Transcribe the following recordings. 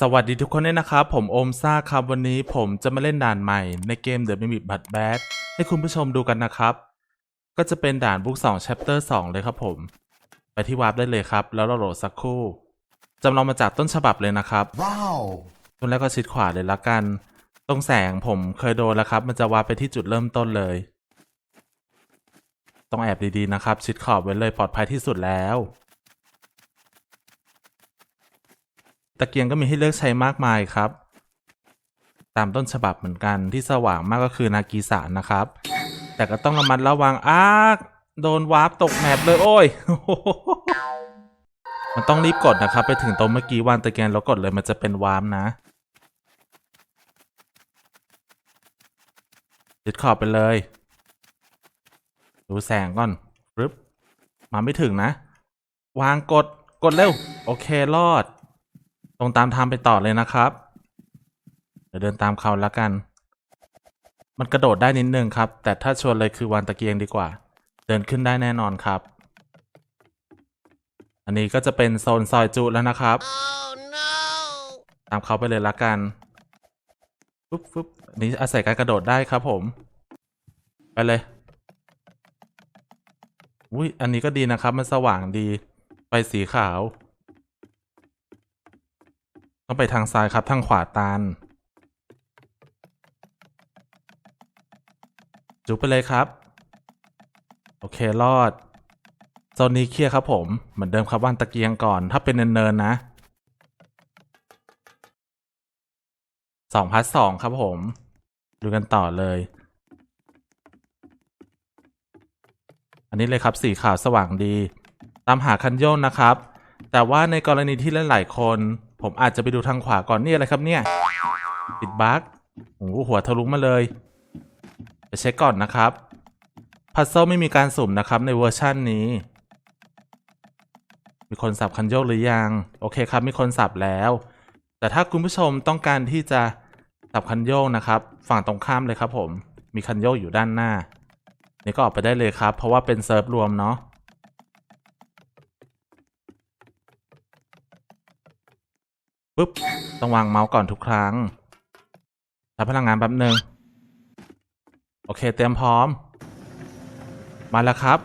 สวัสดีทุกคนด้วยนะครับ ผมโอมซ่าครับวันนี้ผมจะมาเล่นด่านใหม่ในเกม The Mimic b u t Bad ให้คุณผู้ชมดูกันนะครับ ก็จะเป็นด่านบุ๊ก2 chapter 2 เลยครับผม ไปที่วาร์ปได้เลยครับ แล้วเราโหลดสักครู่จำลองมาจากต้นฉบับเลยนะครับ Wow. ต้นแรกก็ชิดขวาเลยละกัน ตรงแสงผมเคยโดนแล้วครับ มันจะวาร์ปไปที่จุดเริ่มต้นเลย ต้องแอบดีๆนะครับ ชิดขอบไว้เลยปลอดภัยที่สุดแล้ว ตะเกียงก็มีให้เลือกใช้มากมายครับ ตามต้นฉบับเหมือนกันที่สว่างมากก็คือนากีสารนะครับ แต่ก็ต้องระมัดระวังอ้ากโดนวาร์ปตกแมปเลยโอ้ย มันต้องรีบกดนะครับ ไปถึงตรงเมื่อกี้วางตะเกียงแล้วกดเลยมันจะเป็นวาร์ปนะติดขอบไปเลย ดูแสงก่อนปึ๊บมาไม่ถึงนะ วางกดกดเร็ว โอเครอด ตรงตามทางไปต่อเลยนะครับ เดี๋ยวเดินตามเขาแล้วกัน มันกระโดดได้นิดนึงครับ แต่ถ้าชวนเลยคือวางตะเกียงดีกว่า เดินขึ้นได้แน่นอนครับ อันนี้ก็จะเป็นโซนซอยจุแล้วนะครับ Oh no. ตามเขาไปเลยละกันปุ๊บปุ๊บนนี้อาศัยการกระโดดได้ครับผม ไปเลย อุ้ยอันนี้ก็ดีนะครับ มันสว่างดีไฟสีขาว ต้องไปทางซ้ายครับ ทางขวาตานจุบไปเลยครับ โอเครอดโซนนี้เคลียร์ครับผม เหมือนเดิมครับวางตะเกียงก่อน ถ้าเป็นเนินๆนะสองพัสสองครับผม ดูกันต่อเลย อันนี้เลยครับสีขาวสว่างดี ตามหาคันโยนนะครับ แต่ว่าในกรณีที่หลายๆคน ผมอาจจะไปดูทางขวาก่อนนี่อะไรครับเนี่ย ติดบั๊กโอ้โหหัวทะลุมาเลย ไปเช็คก่อนนะครับ พัซเซิลไม่มีการสุ่มนะครับในเวอร์ชั่นนี้ มีคนสับคันโยกหรือยัง โอเคครับ มีคนสับแล้ว แต่ถ้าคุณผู้ชมต้องการที่จะสับคันโยกนะครับ ฝั่งตรงข้ามเลยครับผม มีคันโยกอยู่ด้านหน้า นี่ก็ออกไปได้เลยครับ เพราะว่าเป็นเซิร์ฟรวมเนาะ ปุ๊บ ต้องวางเมาส์ก่อนทุกครั้งรับพลังงานแป๊บหนึ่งโอเค เตรียมพร้อม มาแล้วครับ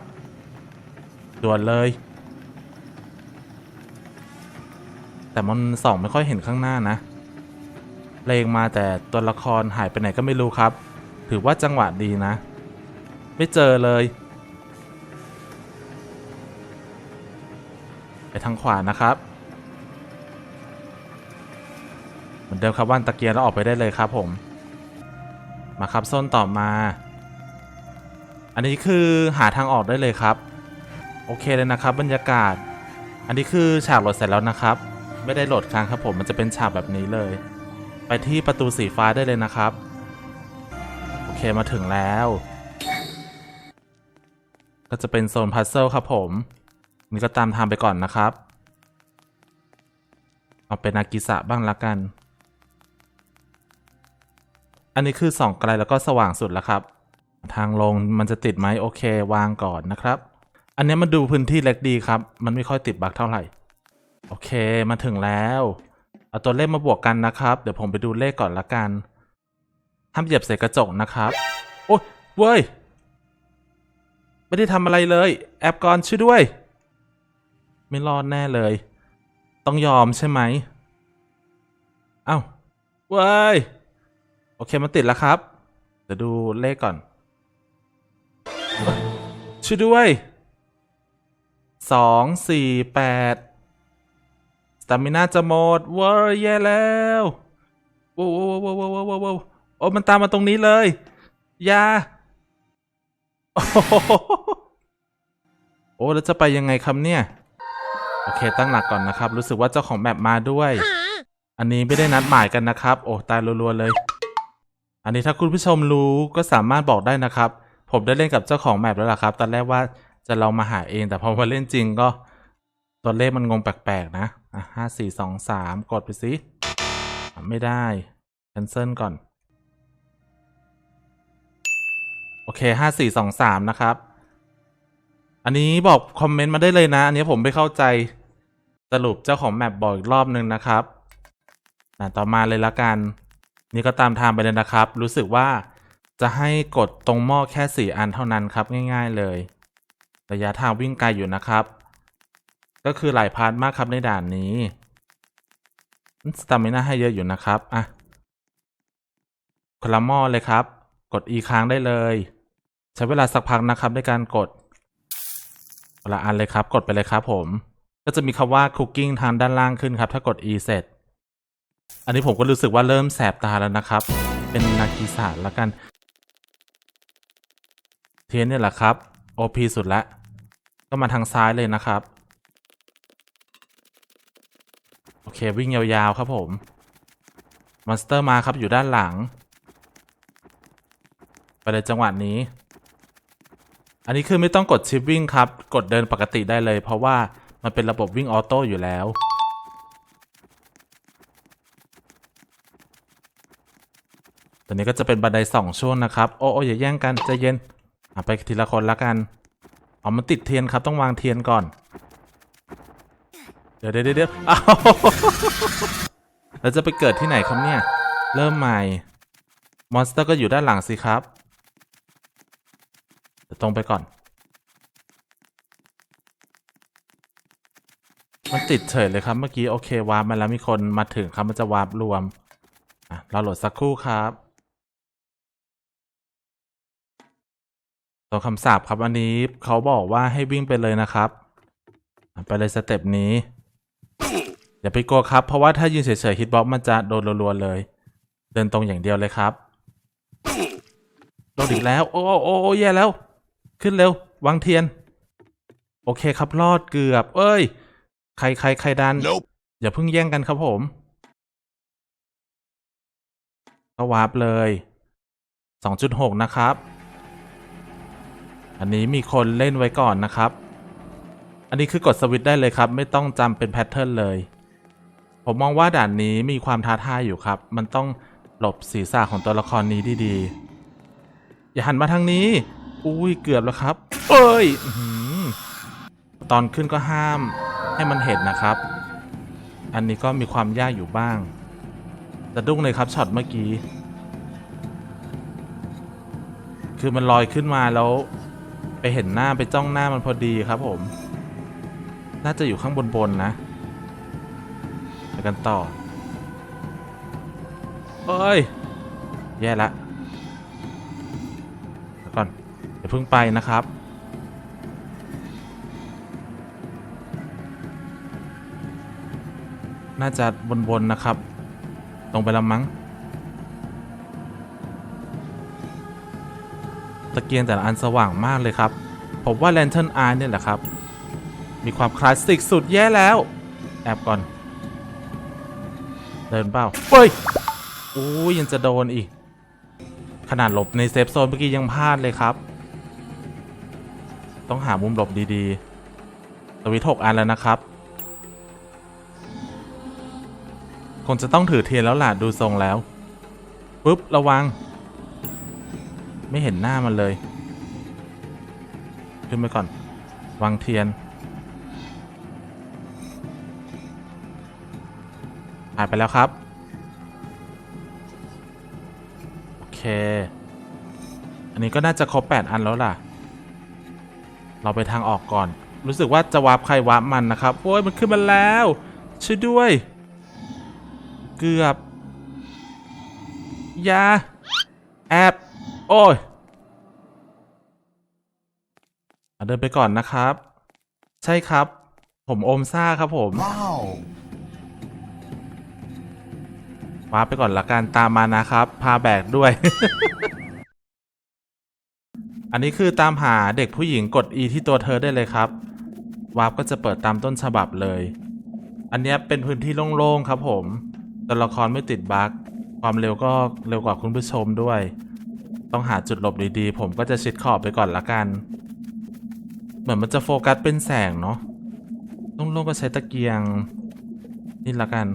ด่วนเลย แต่มันส่องไม่ค่อยเห็นข้างหน้านะเพลงมาแต่ตัวละครหายไปไหนก็ไม่รู้ครับ ถือว่าจังหวะดีนะ ไม่เจอเลย ไปทางขวานะครับ เหมือนเดิมครับว่านตะเกียงแล้วออกไปได้เลยครับผม มาครับโซนต่อมา อันนี้คือหาทางออกได้เลยครับ โอเคเลยนะครับบรรยากาศ อันนี้คือฉากโหลดเสร็จแล้วนะครับ ไม่ได้โหลดค้างครับผมมันจะเป็นฉากแบบนี้เลย ไปที่ประตูสีฟ้าได้เลยนะครับ โอเคมาถึงแล้ว ก็จะเป็นโซนพัซเซิลครับผมนี่ก็ตามทางไปก่อนนะครับ เอาเป็นอากิสะบ้างละกัน อันนี้คือส่องไกลแล้วก็สว่างสุดแล้วครับ ทางลงมันจะติดไหมโอเควางก่อนนะครับ อันนี้มาดูพื้นที่เล็กดีครับ มันไม่ค่อยติดบั๊กเท่าไหร่ โอเคมาถึงแล้วเอาตัวเลขมาบวกกันนะครับ เดี๋ยวผมไปดูเลขก่อนละกันห้ามเหยียบใส่กระจกนะครับ โอ้ยเว้ย ไม่ได้ทำอะไรเลย แอปก่อนช่วยด้วย ไม่รอดแน่เลย ต้องยอมใช่ไหม เอ้าเว้ย โอเคมันติดแล้วครับ เดี๋ยวดูเลขก่อน ช่วยด้วยสองสี่แปดสตามิน่าจะหมดเว้ยแย่แล้วโว้วโว้วโว้วโว้วโว้วโว้วโอ้มันตามมาตรงนี้เลยยาโอ้โหโอ้แล้วจะไปยังไงครับเนี่ย โอเคตั้งหลักก่อนนะครับ รู้สึกว่าเจ้าของแมปมาด้วย อันนี้ไม่ได้นัดหมายกันนะครับ โอ้ตายรัวๆเลย อันนี้ถ้าคุณผู้ชมรู้ก็สามารถบอกได้นะครับ ผมได้เล่นกับเจ้าของแมปแล้วล่ะครับ ตอนแรกว่าจะลองมาหาเอง แต่พอมาเล่นจริงก็ ตัวเลขมันงงแปลกๆ นะอะห้าสี่สองสามกดไปสิไม่ได้ cancel ก่อน โอเคห้าสี่สองสามนะครับ อันนี้บอกคอมเมนต์มาได้เลยนะ อันนี้ผมไม่เข้าใจสรุปเจ้าของแมปบอกอีกรอบนึงนะครับต่อมาเลยละกัน นี่ก็ตามทางไปเลยนะครับ รู้สึกว่าจะให้กดตรงหม้อแค่สี่อันเท่านั้นครับง่าย ๆเลย ระยะทางวิ่งไกลอยู่นะครับ ก็คือหลายพาร์ทมากครับในด่านนี้สตามิน่าให้เยอะอยู่นะครับอะคนละหม้อเลยครับ กด E ค้างได้เลย ใช้เวลาสักพักนะครับในการกดคนละอันเลยครับ กดไปเลยครับผม ก็จะมีคำว่า cooking ทางด้านล่างขึ้นครับ ถ้ากด E เสร็จ อันนี้ผมก็รู้สึกว่าเริ่มแสบตาแล้วนะครับ เป็นนาคีศาสตร์แล้วกัน เทียนเนี่ยแหละครับ OP สุดละ ก็มาทางซ้ายเลยนะครับ โอเควิ่งยาวๆครับผมมอนสเตอร์มาครับอยู่ด้านหลัง ไปเลยจังหวะนี้ อันนี้คือไม่ต้องกดชิปวิ่งครับ กดเดินปกติได้เลย เพราะว่ามันเป็นระบบวิ่งออโต้อยู่แล้ว ตอนนี้ก็จะเป็นบันไดสองช่วงนะครับ โอ้โออย่าแย่งกันใจเย็นอไปทีละคนละกันอ๋อมันติดเทียนครับต้องวางเทียนก่อน เดี๋ยวเดี๋ยวเดี๋ยวอ้าแล้วจะไปเกิดที่ไหนครับเนี่ย เริ่มใหม่ มอนสเตอร์ก็อยู่ด้านหลังสิครับเดี๋ยวตรงไปก่อน มันติดเฉยเลยครับเมื่อกี้ โอเควาร์ปมาแล้วมีคนมาถึงครับมันจะวาร์ปรวม อะเราโหลดสักครู่ครับ ตัวคำสาปครับอันนี้เขาบอกว่าให้วิ่งไปเลยนะครับอะไปเลยสเต็ปนี้ อย่าไปกลัวครับ เพราะว่าถ้ายืนเฉยๆฮิตบ็อกมันจะโดนรัวๆเลย เดินตรงอย่างเดียวเลยครับโดนอีกแล้ว โอ้โอ้โอ้โอ้แย่แล้ว ขึ้นเร็ว วางเทียน โอเคครับรอดเกือบ เอ้ย ใครใครใครดัน Nope. อย่าเพิ่งแย่งกันครับผมก็วาร์ปเลย 2.6 นะครับ อันนี้มีคนเล่นไว้ก่อนนะครับ อันนี้คือกดสวิตช์ได้เลยครับ ไม่ต้องจำเป็นแพทเทิร์นเลย ผมมองว่าด่านนี้มีความท้าทายอยู่ครับ มันต้องหลบศีรษะของตัวละครนี้ดีๆ อย่าหันมาทางนี้ อุ้ยเกือบแล้วครับ เอ้ยอตอนขึ้นก็ห้ามให้มันเห็นนะครับ อันนี้ก็มีความยากอยู่บ้างสะดุ้งเลยครับช็อตเมื่อกี้ คือมันลอยขึ้นมาแล้ว ไปเห็นหน้าไปจ้องหน้ามันพอดีครับผม น่าจะอยู่ข้างบนบนนะไปกันต่อเอ้ย แย่ละเดี๋ยวก่อนเดี๋ยวเพิ่งไปนะครับ น่าจะบนๆนะครับ ตรงไปล้วมั้ง ตะเกียงแต่ละอันสว่างมากเลยครับ ผมว่า Lantern Eye เนี่ยแหละครับ มีความคลาสสิกสุดแย่แล้ว แอบก่อน เดินเปล่าเฮ้ยโอ้ยยังจะโดนอีก ขนาดหลบในเซฟโซนเมื่อกี้ยังพลาดเลยครับ ต้องหามุมหลบดีๆสวิตช์หกอันแล้วนะครับ คงจะต้องถือเทียนแล้วล่ะดูทรงแล้วปุ๊บ ระวัง ไม่เห็นหน้ามันเลย ขึ้นไปก่อนวางเทียนผ่านไปแล้วครับ โอเค อันนี้ก็น่าจะครบ 8 อันแล้วล่ะ เราไปทางออกก่อน รู้สึกว่าจะวาร์ปใครวาร์ปมันนะครับ โอ้ยมันขึ้นมาแล้ว ช่วยด้วย เกือบอยา แอบ โอ้ยอะเดินไปก่อนนะครับ ใช่ครับ ผมโอมซ่าครับผม Wow. ว้าร์ปไปก่อนละกันตามมานะครับ พาแบกด้วย อันนี้คือตามหาเด็กผู้หญิงกด E ที่ตัวเธอได้เลยครับวาร์ปก็จะเปิดตามต้นฉบับเลย อันเนี้ยเป็นพื้นที่โล่งๆครับผม ตัวละครไม่ติดบั๊กความเร็วก็เร็วกว่าคุณผู้ชมด้วย ต้องหาจุดหลบดีๆ ผมก็จะชิดขอบไปก่อนละกัน เหมือนมันจะโฟกัสเป็นแสงเนาะโล่งๆก็ใช้ตะเกียง นี่ละกัน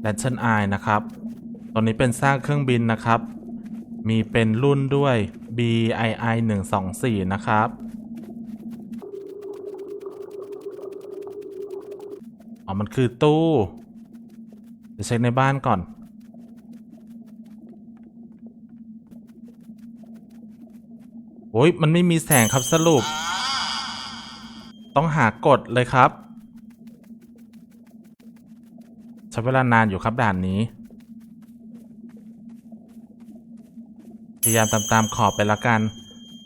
แลนเชนไอนะครับ ตอนนี้เป็นสร้างเครื่องบินนะครับ มีเป็นรุ่นด้วย BII 124 นะครับอ๋อมันคือตู้ จะเช็คในบ้านก่อน อ้ยมันไม่มีแสงครับสรุป ต้องหากฎเลยครับใช้เวลานานอยู่ครับด่านนี้ พยายามตามตามๆขอบไปละกัน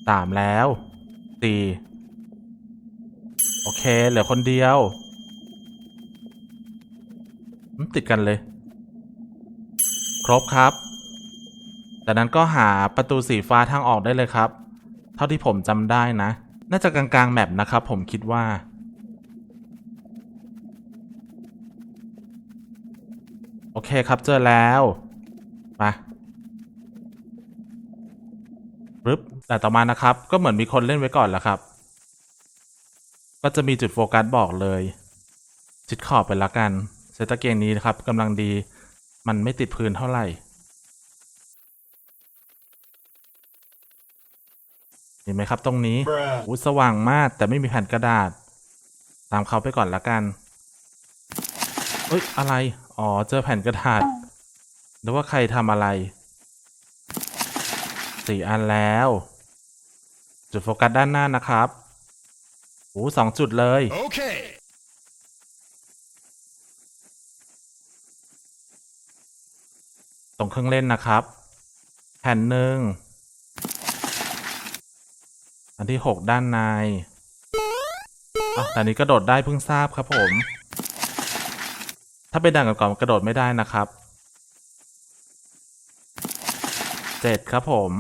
สามแล้วสี่โอเค เหลือคนเดียวติดกันเลย ครบครับ จากนั้นก็หาประตูสีฟ้าทางออกได้เลยครับ เท่าที่ผมจำได้นะ น่าจะกลางๆแมปนะครับผมคิดว่า โอเคครับเจอแล้วไปปึ๊บแต่ต่อมานะครับ ก็เหมือนมีคนเล่นไว้ก่อนแล้วครับ ก็จะมีจุดโฟกัสบอกเลยชิดขอบไปละกันเซตตะเกียงนี้นะครับกำลังดีมันไม่ติดพื้นเท่าไหร่ เห็นไหมครับตรงนี้ Bruh. อู้สว่างมากแต่ไม่มีแผ่นกระดาษ ตามเขาไปก่อนละกันเอ้ยอะไร อ๋อเจอแผ่นกระดาษหรือว่าใครทำอะไรสี่อันแล้ว จุดโฟกัสด้านหน้านะครับโอ้สองจุดเลย Okay. ตรงเครื่องเล่นนะครับ แผ่นหนึ่ง อันที่หกด้านในอะแต่นี้กระโดดได้เพิ่งทราบครับผม ถ้าเป็นด่านก่อนๆกระโดดไม่ได้นะครับเจ็ดครับผม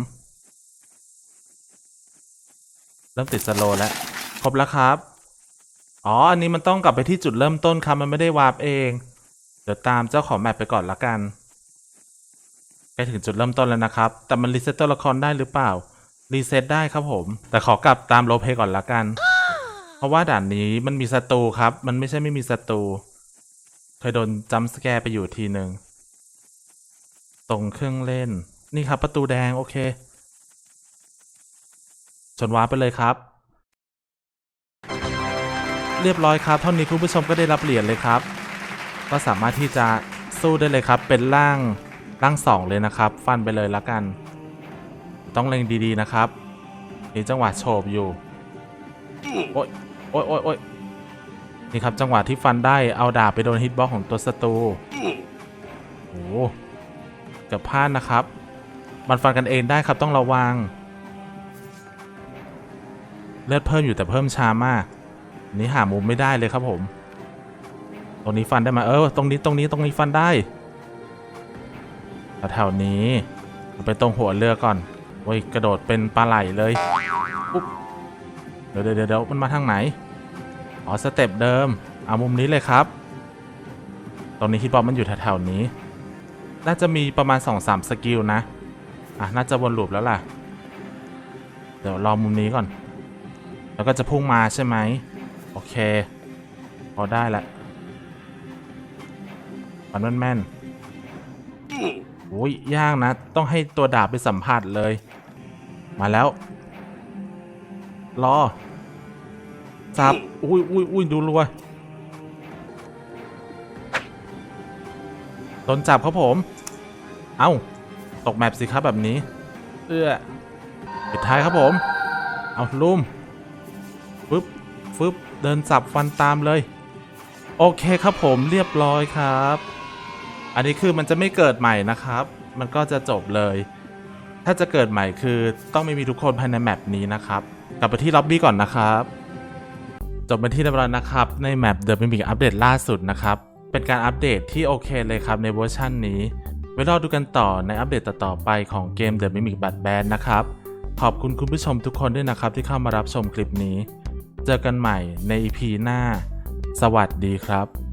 เริ่มติดสโลว์แล้ว ครบแล้วครับ อ๋อ อันนี้มันต้องกลับไปที่จุดเริ่มต้นครับมันไม่ได้วาร์ปเอง เดี๋ยวตามเจ้าของแมปไปก่อนละกันใกล้ถึงจุดเริ่มต้นแล้วนะครับ แต่มันรีเซ็ตตัวละครได้หรือเปล่า รีเซ็ตได้ครับผม แต่ขอกลับตามโรลเพก่อนละกัน เพราะว่าด่านนี้มันมีศัตรูครับ มันไม่ใช่ไม่มีศัตรูเคยโดนจัมสแกร์ไปอยู่ทีหนึ่งตรงเครื่องเล่น นี่ครับ ประตูแดง โอเค ชนว้าไปเลยครับ เรียบร้อยครับ เท่านี้คุณผู้ชมก็ได้รับเหรียญเลยครับ ก็สามารถที่จะสู้ได้เลยครับ เป็นร่างร่างสองเลยนะครับ ฟันไปเลยละกัน ต้องเล็งดีๆนะครับนี่จังหวะโฉบอยู่โอ๊ยโอ๊ยโอ๊ยโอ๊ยนี่ครับจังหวะที่ฟันได้เอาดาบไปโดนฮิตบ็อกของตัวศัตรูโอ้โหเกือบพลาดนะครับ มันฟันกันเองได้ครับต้องระวัง เลือดเพิ่มอยู่แต่เพิ่มช้ามากนนี้หามุมไม่ได้เลยครับผม ตรงนี้ฟันได้ไหมเออตรงนี้ตรงนี้ตรงนี้ฟันได้แถวนี้ไปตรงหัวเรือก่อน โอ้ยกระโดดเป็นปลาไหลเลยปุ๊บเดี๋ยวเดี๋ยวเดี๋ยวมันมาทางไหน อ๋อสเต็ปเดิมเอามุมนี้เลยครับตรงนี้คิดว่ามันอยู่แถวๆนี้ น่าจะมีประมาณ 2-3 สกิลนะ อะ น่าจะวนลูปแล้วล่ะ เดี๋ยวรอมุมนี้ก่อน แล้วก็จะพุ่งมาใช่ไหม โอเค พอได้ละฟันแม่นๆ โอ้ยยากนะ ต้องให้ตัวดาบไปสัมผัสเลย มาแล้ว รอจับอุ้ยอุ้ยอุ้ยดูรัวโดนจับครับผม เอ้า ตกแมปสิครับแบบนี้เอื้อปิดท้ายครับผม เอาลุมฟึบฟึบเดินจับฟันตามเลย โอเคครับผมเรียบร้อยครับ อันนี้คือมันจะไม่เกิดใหม่นะครับ มันก็จะจบเลย ถ้าจะเกิดใหม่คือต้องไม่มีทุกคนภายในแมปนี้นะครับ กลับไปที่ล็อบบี้ก่อนนะครับ จบเป็นที่เรียบร้อยนะครับ ในแมป The Mimic อัปเดตล่าสุดนะครับ เป็นการอัปเดตที่โอเคเลยครับในเวอร์ชันนี้ ไว้รอดูกันต่อในอัปเดตต่อๆไปของเกม The Mimic Bad Band นะครับ ขอบคุณคุณผู้ชมทุกคนด้วยนะครับที่เข้ามารับชมคลิปนี้ เจอกันใหม่ใน EP หน้า สวัสดีครับ